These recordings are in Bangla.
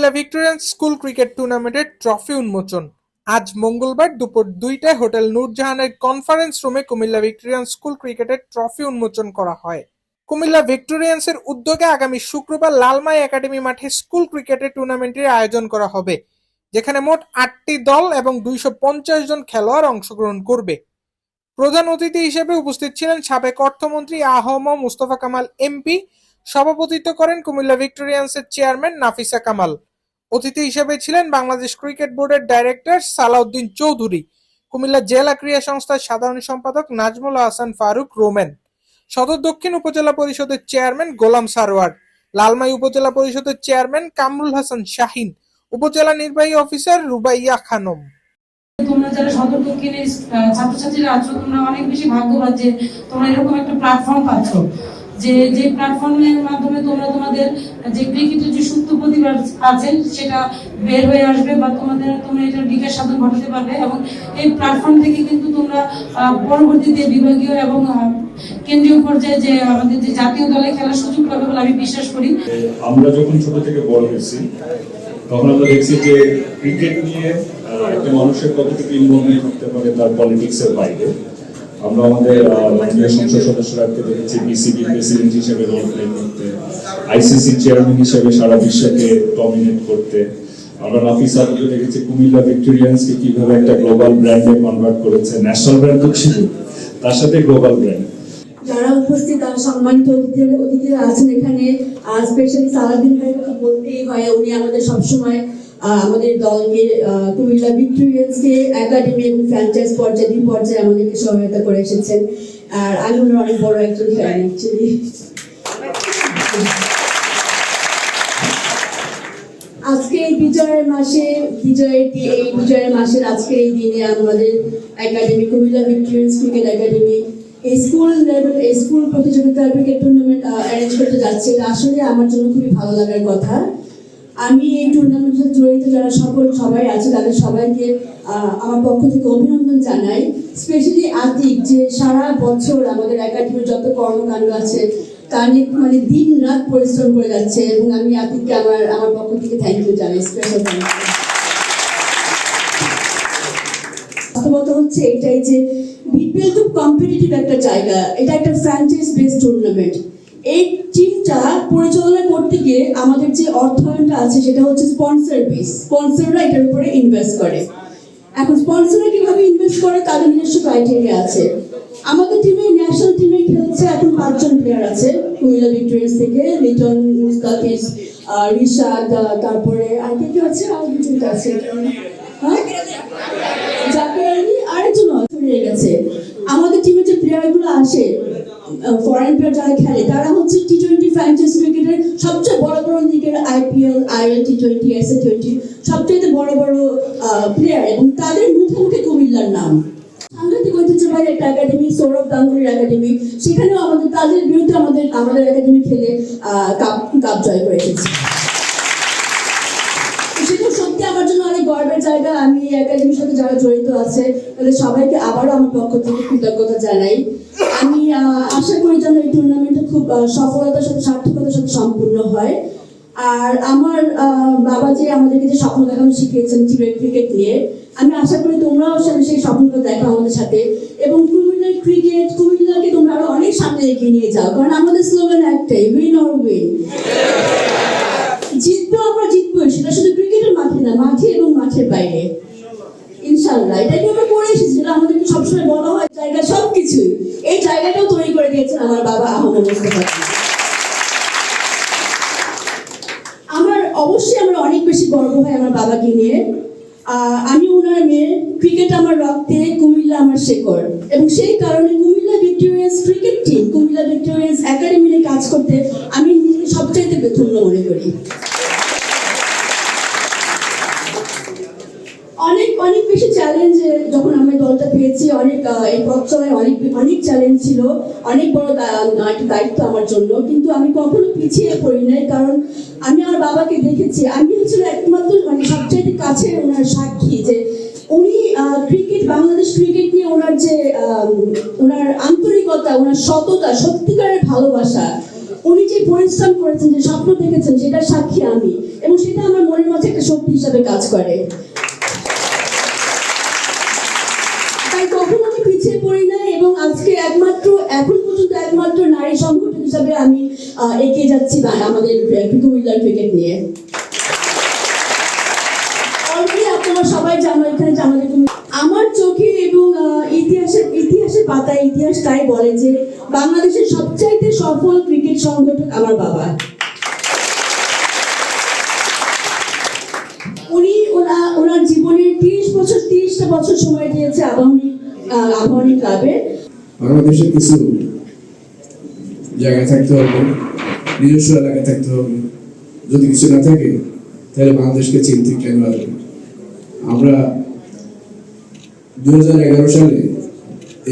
কুমিল্লা ভিক্টোরিয়ান স্কুল ক্রিকেট টুর্নামেন্টের ট্রফি উন্মোচন। আজ মঙ্গলবার দুপুর দুইটায় হোটেল নূরজাহানের কনফারেন্স রুমে কুমিল্লা ভিক্টোরিয়ান স্কুল ক্রিকেটের ট্রফি উন্মোচন করা হয়। কুমিল্লা ভিক্টোরিয়ান্সের উদ্যোগে আগামী শুক্রবার লালমাই একাডেমি মাঠে স্কুল ক্রিকেটের টুর্নামেন্টের আয়োজন করা হবে, যেখানে মোট আটটি দল এবং দুইশো পঞ্চাশ জন খেলোয়াড় অংশগ্রহণ করবে। প্রধান অতিথি হিসেবে উপস্থিত ছিলেন সাবেক অর্থমন্ত্রী আহম মুস্তফা কামাল এমপি, সভাপতিত্ব করেন কুমিল্লা ভিক্টোরিয়ান্সের চেয়ারম্যান নাফিসা কামাল। অতিথি হিসেবে ছিলেন বাংলাদেশ ক্রিকেট বোর্ডের ডাইরেক্টর সালাউদ্দিন চৌধুরী, কুমিল্লা জেলা ক্রীড়া সংস্থার সাধারণ সম্পাদক নাজমুল হাসান ফারুক রোমেন, সদর দক্ষিণ উপজেলা পরিষদের চেয়ারম্যান গোলাম সারোয়ার, লালমাই উপজেলা পরিষদের চেয়ারম্যান কামরুল হাসান শাহিন, উপজেলা নির্বাহী অফিসার রুবাইয়া খানম। তোমরা যারা সদর দক্ষিণের ছাত্রছাত্রীরা আছো, তোমরা অনেক বেশি ভাগ্যবান যে তোমরা এরকম একটা প্ল্যাটফর্ম পাচ্ছ। যে যে প্ল্যাটফর্মের মাধ্যমে তোমরা তোমাদের, যে ক্রিকেটের যে সুপ্ত প্রতিভা আছে, সেটা বের হয়ে আসবে বা তোমাদের, তোমরা বিকাশ সাধন ঘটাতে পারবে এবং এই প্ল্যাটফর্ম থেকে কিন্তু তোমরা পরবর্তীতে বিভাগীয় এবং কেন্দ্রীয় পর্যায়ে যে আমাদের যে জাতীয় দলে খেলার সুযোগ পাবে বলে আমি বিশ্বাস করি। আমরা যখন ছোট থেকে বড় হয়েছি, তখন আমরা দেখছি যে ক্রিকেট নিয়ে একটা মানুষের কতটুকু ইনভলভমেন্ট থাকতে পারে তার পলিটিক্সের বাইরে। আমরা আমাদের মাননীয় সংসদ সদস্যরাকে দেখেছি বিসিবি প্রেসিডেন্ট হিসেবে রোল প্লে করতে আইসিসি চেয়ারম্যান হিসেবে সারা বিশ্বকে ডমিনেট করতে। আমরা নাফিস আবুকে দেখেছি কুমিল্লা ভিক্টোরিয়ান্সকে কীভাবে একটা গ্লোবাল ব্র্যান্ডে কনভার্ট করেছে ন্যাশনাল ব্র্যান্ড তো ছিল, তার সাথে গ্লোবাল ব্র্যান্ড যারা উপস্থিত আর সম্মানিত অতিথিরা আছেন এখানে। স্পেশালি সালাদিন ভাইয়ের কথা বলতেই হয়, উনি আমাদের সবসময় আমাদের দলকে কুমিল্লা ভিক্টোরিয়ান্সকে একাডেমি এবং ফ্র্যাঞ্চাইজ পর্যায়ে, দুই পর্যায়ে আমাদেরকে সহায়তা করে এসেছেন। আর আমি ওনার অনেক বড় একজন ফ্যান অ্যাকচুয়ালি আজকে এই বিজয়ের মাসে, বিজয়ের এই বিজয়ের মাসের আজকে এই দিনে আমাদের academy, Comilla Victorians cricket academy school level school প্রতিযোগিতা ক্রিকেট টুর্নামেন্ট অ্যারেঞ্জ করতে যাচ্ছে। এটা আসলে আমার জন্য খুবই ভালো লাগার কথা। আমি এই টুর্নামেন্টে জড়িত যারা সকল সবাই আছে, তাদের সবাইকে আমার পক্ষ থেকে অভিনন্দন জানাই। স্পেশালি আতিক, যে সারা বছর আমাদের একাডেমির যত কর্মকাণ্ড আছে তা নিয়ে মানে দিন রাত পরিশ্রম করে যাচ্ছে এবং আমি আতিককে আমার আমার পক্ষ থেকে থ্যাংক ইউ জানাই স্পেশাল থ্যাংক ইউ হচ্ছে এটাই যে বিপিএল খুব কম্পিটিটিভ একটা জায়গা, এটা একটা ফ্র্যাঞ্চাইজ বেস টুর্নামেন্ট এই টিমটা পরিচালনা করতে গিয়ে আমাদের যে অর্থায়নটা আছে, সেটা হচ্ছে স্পন্সর বেস স্পন্সররা এটার উপরে ইনভেস্ট করে। এখন স্পন্সররা কীভাবে ইনভেস্ট করে? তাদের নিজস্ব ক্রাইটেরিয়া আছে। আমাদের টিমে ন্যাশনাল টিমে খেলছে এখন পাঁচজন প্লেয়ার আছে। কুমিল্লা ভিক্টোরিয়ান্স থেকে, লিটন, মুস্তাফিজ রিশাদ তারপরে আর কে কে আছে? আর দুজন আছে। হ্যাঁ? জাকির আলী, আরেকজন হয়ে গেছে। আমাদের টিমে যে প্লেয়ারগুলো আসে ফরেন প্লেয়ার যারা খেলে, তারা হচ্ছে টি টোয়েন্টি ফ্র্যাঞ্চাইজ ক্রিকেটের সবচেয়ে বড় বড় লিগের IPL IL T twenty twenty সবচেয়ে বড় বড় প্লেয়ার এবং তাদের মুখে মুখে কুমিল্লার নাম। সাংঘাতিক ঐতিহ্যবাহী একটা একাডেমি সৌরভ গাঙ্গুলির একাডেমি সেখানেও আমাদের, তাদের বিরুদ্ধে আমাদের আমাদের একাডেমি খেলে কাপ কাপ জয় করে এসেছে। জায়গা। আমি একাডেমির সাথে যারা জড়িত আছে তাহলে সবাইকে আবারও আমার পক্ষ থেকে কৃতজ্ঞতা জানাই। সফলতার সাথে সার্থকতার সাথে সম্পূর্ণ হয়। আর আমার বাবা যে আমাদেরকে যে স্বপ্ন দেখানো শিখিয়েছেন ক্রিকেট নিয়ে, আমি আশা করি তোমরাও সেই স্বপ্নটা দেখো আমাদের সাথে। এবং কুমিল্লার ক্রিকেট কুমিল্লাকে তোমরা আরও অনেক সামনে এগিয়ে নিয়ে যাও, কারণ আমাদের স্লোগান একটাই উইন অর উইন জিতবো আমরা জিতবো, সেটা শুধু ক্রিকেটের মাঠে না, মাঠে এবং মাঠের বাইরে। ইনশাল্লাহ এটাকে আমরা করে এসেছি, যেটা আমাদেরকে সবসময় বলা হয় জায়গা সবকিছুই। এই জায়গাটাও তৈরি করে দিয়েছেন আমার বাবা আহমদ আমার, অবশ্যই আমার অনেক বেশি গর্ব হয় আমার বাবাকে নিয়ে। আমি ওনার মেয়ে, ক্রিকেট আমার রক্তে, কুমিল্লা আমার শেকড় এবং সেই কারণে Comilla Victorians cricket team Comilla Victorians academy নিয়ে কাজ করতে আমি সবচাইতে ধন্য মনে করি। অনেক অনেক বেশি চ্যালেঞ্জ যখন আমি দলটা পেয়েছি, অনেক এই পথ চলায় অনেক অনেক চ্যালেঞ্জ ছিল, অনেক বড় দায়িত্ব আমার জন্য। কিন্তু আমি কখনো পিছিয়ে পড়ি নাই, কারণ আমি আমার বাবাকে দেখেছি। আমি হচ্ছে একমাত্র মানে সবচাইতে কাছে ওনার সাক্ষী যে উনি ক্রিকেট বাংলাদেশ ক্রিকেট নিয়ে ওনার যে ওনার আন্তরিকতা, ওনার সততা, সত্যিকারের ভালোবাসা, উনি যে পরিশ্রম করেছেন, যে স্বপ্ন দেখেছেন সেটা সাক্ষী আমি। এবং সেটা আমার মনের মাঝে একটা শক্তি হিসাবে কাজ করে তাই কখনো আমি পিছিয়ে পড়ি না এবং আজকে একমাত্র এখন পর্যন্ত একমাত্র নারী সংগঠন হিসাবে আমি এগিয়ে যাচ্ছি আমাদের কুমিল্লার ক্রিকেট নিয়ে। আপনারা সবাই জানো এখানে আমাদের আমার চোখে এবং ইতিহাসের ইতিহাসের পাতায় ইতিহাস তাই বলে যে বাংলাদেশের সবচাইতে সফল ক্রিকেট সংগঠক আমার বাবা। উনি, ওনা- ওনার জীবনের তিরিশ বছর, তিরিশটা বছর সময় দিয়েছে আবাহনী আবাহনী ক্লাবে বাংলাদেশে কিছু জায়গা থাকতে হবে, নিজস্ব এলাকা থাকতে হবে। যদি কিছু না থাকে, তাহলে বাংলাদেশকে চিনতে কেন আসবে আমরা দু সালে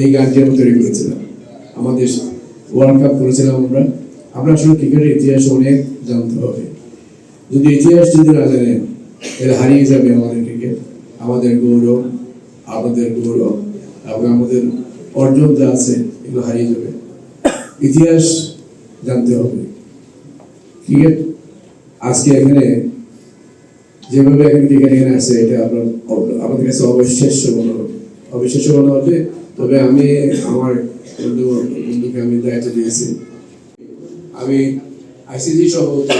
এই গানটি আমরা তৈরি করেছিলাম। আমাদের ওয়ার্ল্ড কাপ করেছিলাম আমরা। আমরা আসলে ক্রিকেটের ইতিহাস অনেক জানতে হবে। যদি ইতিহাস যদি না জানেন, তাহলে হারিয়ে যাবে আমাদের ক্রিকেট। আমাদের গৌরব আমাদের গৌরব এবং আমাদের অর্জন যা আছে, এগুলো হারিয়ে যাবে। ইতিহাস জানতে হবে। ক্রিকেট আজকে এখানে যেভাবে এখানে ক্রিকেট এখানে আছে এটা আপনার আমাদের কাছে অবিশ্বাস্য মনে হবে অবিশ্বাস্য মনে হবে তবে আমি, আমার বন্ধু বন্ধুকে আমি দায়িত্ব দিয়েছি। আমি আইসিজি সভাপতি।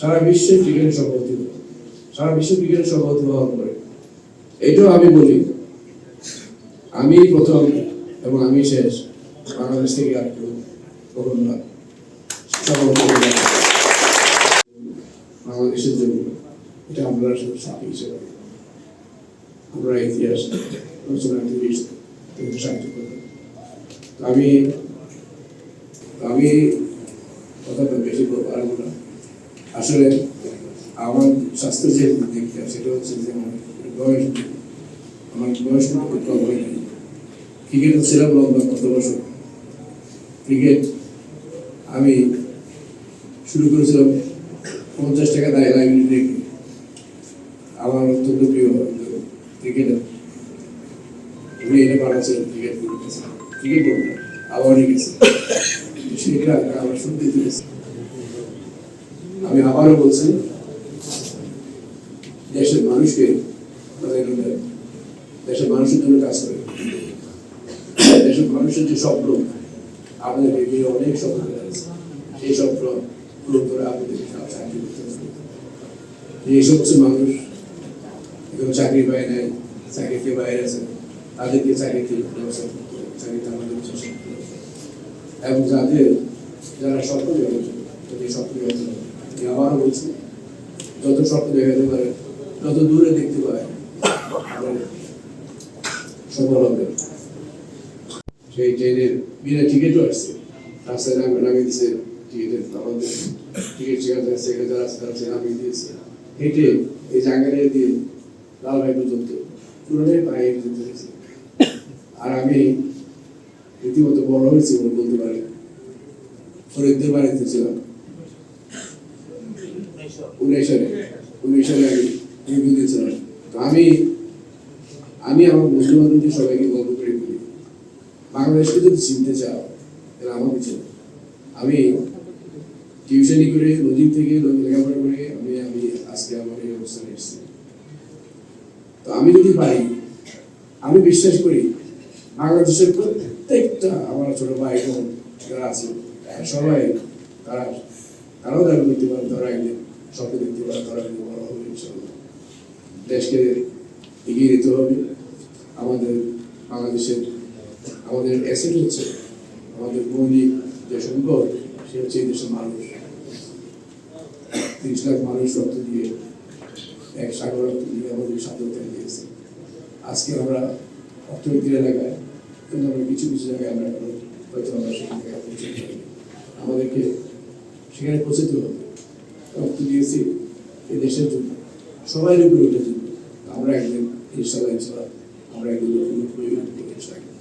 সারা বিশ্বে ক্রিকেটের সভাপতি সারা বিশ্ব ক্রিকেটের সভাপতি হওয়ার পরে। এটাও আমি বলি। আমি প্রথম এবং আমি শেষ। বাংলাদেশ থেকে আর কেউ না। বাংলাদেশের জন্য এটা আমরা সাথী হিসেবে আমরা ইতিহাস রচনা থেকে থেকে আমি আমি কথাটা বেশি পারব না। আসলে আমার স্বাস্থ্য যে দিকটা সেটা হচ্ছে যে আমার বয়স আমার বয়স খুব কম হয় ক্রিকেট ছিলাম লম্বা কত বছর। ক্রিকেট আমি শুরু করেছিলাম পঞ্চাশ টাকা দায় লাইব্রেরি রেখে আমার অত্যন্ত প্রিয় ক্রিকেটার। উনি এটা বানাচ্ছিলেন ক্রিকেট ক্রিকেট বলতে আবারই গেছে সেটা আমার শুনতে দিয়েছে আমি আবারও বলছি, দেশের মানুষকে দেশের মানুষের জন্য কাজ করে। দেশের মানুষের যে স্বপ্ন আপনাদের অনেক স্বপ্ন রয়েছে সেই পূরণ করে আপনাদের এই সমস্ত মানুষ এখন চাকরি পায় নাই চাকরিতে বাইরে আছে, তাদেরকে চাকরিতে ব্যবস্থা করতে চাকরিতে আমাদের এবং যাদের যারা স্বপ্ন দেখেছে স্বপ্ন হবে আমি বলছি, যত স্বপ্ন দেখাতে পারে যত দূরে দেখতে পারে সফল হবে। সেই ট্রেনের বিনা টিকিটও আসছে রাস্তায় নামে নামিয়ে দিচ্ছে টিকিটের টিকিট আছে তারা সে নামিয়ে দিয়েছে। হেঁটে এই জায়গাটা দিয়ে লালভাই পর্যন্ত, পুরোটাই পায়ে হয়েছে। আর আমি রীতিমতো বড় হয়েছি বলে বলতে পারি বাড়িতে ছিলাম। উনিশ সালে উনিশ সালে আমি দিয়েছিলাম। তো আমি আমি আমার বন্ধু বান্ধবদের সবাইকে গল্প করে বলি। বাংলাদেশকে যদি চিনতে চাও, তাহলে আমাকে চেনো আমি টিউশনি করে নদীর থেকে লেখাপড়া করে আমি আমি আজকে আমার এই অবস্থানে এসেছি। তো আমি যদি পারি, আমি বিশ্বাস করি বাংলাদেশের প্রত্যেকটা আমার ছোট ভাই বোন যারা আছে সবাই তারা, তারাও দাবি করতে পারে, তারা একদিন স্বপ্ন দেখতে পারে, তারা একদিন বড় হবে ইনশাল্লাহ দেশকে এগিয়ে দিতে হবে। আমাদের বাংলাদেশের আমাদের অ্যাসেট হচ্ছে আমাদের মৌলিক যে সম্পদ, সে হচ্ছে এই দেশের মানুষ। তিরিশ লাখ মানুষ রক্ত দিয়ে, এক সাগর রক্ত দিয়ে আমাদের স্বাধীনতা দিয়েছে। আজকে আমরা অর্থনীতির এলাকায়, কিন্তু আমরা কিছু কিছু জায়গায় আমরা হয়তো আমরা সেখানে পারিনি। আমাদেরকে সেখানে পৌঁছতে হবে। রক্ত দিয়েছি এই দেশের জন্য। সবাই উপরে উঠে জন্য। আমরা একদিন ইনশাল্লাহ ইনশাল্লাহ আমরা একদিন লক্ষ্য লক্ষ্য করে